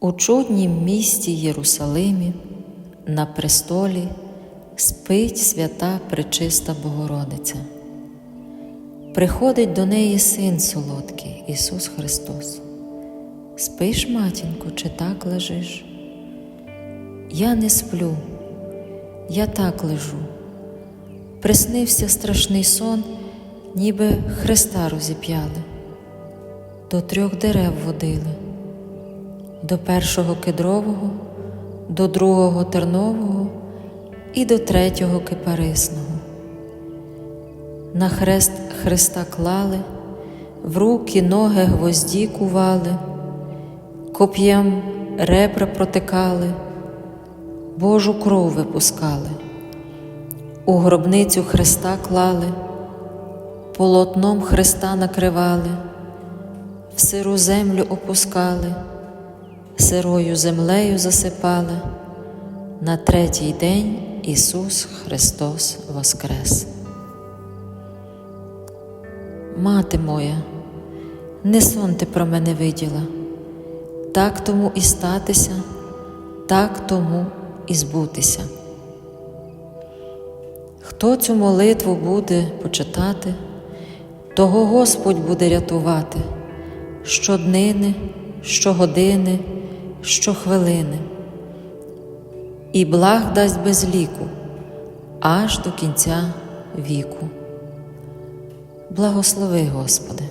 У чуднім місті Єрусалимі на престолі спить свята пречиста Богородиця. Приходить до неї син солодкий, Ісус Христос. Спиш, матінко, чи так лежиш? Я не сплю, я так лежу. Приснився страшний сон, ніби Христа розіп'яли, до трьох дерев водили, до першого кедрового, до другого тернового і до третього кипарисного. На хрест Христа клали, в руки ноги гвозді кували, коп'ям ребра протикали, Божу кров випускали, у гробницю Христа клали, полотном Христа накривали, в сиру землю опускали, сирою землею засипали. На третій день Ісус Христос Воскрес. Мати моя, не сон ти про мене виділа, так тому і статися, так тому і збутися. Хто цю молитву буде почитати, того Господь буде рятувати щоднини, щогодини, щохвилини, і благ дасть без ліку аж до кінця віку. Благослови, Господи.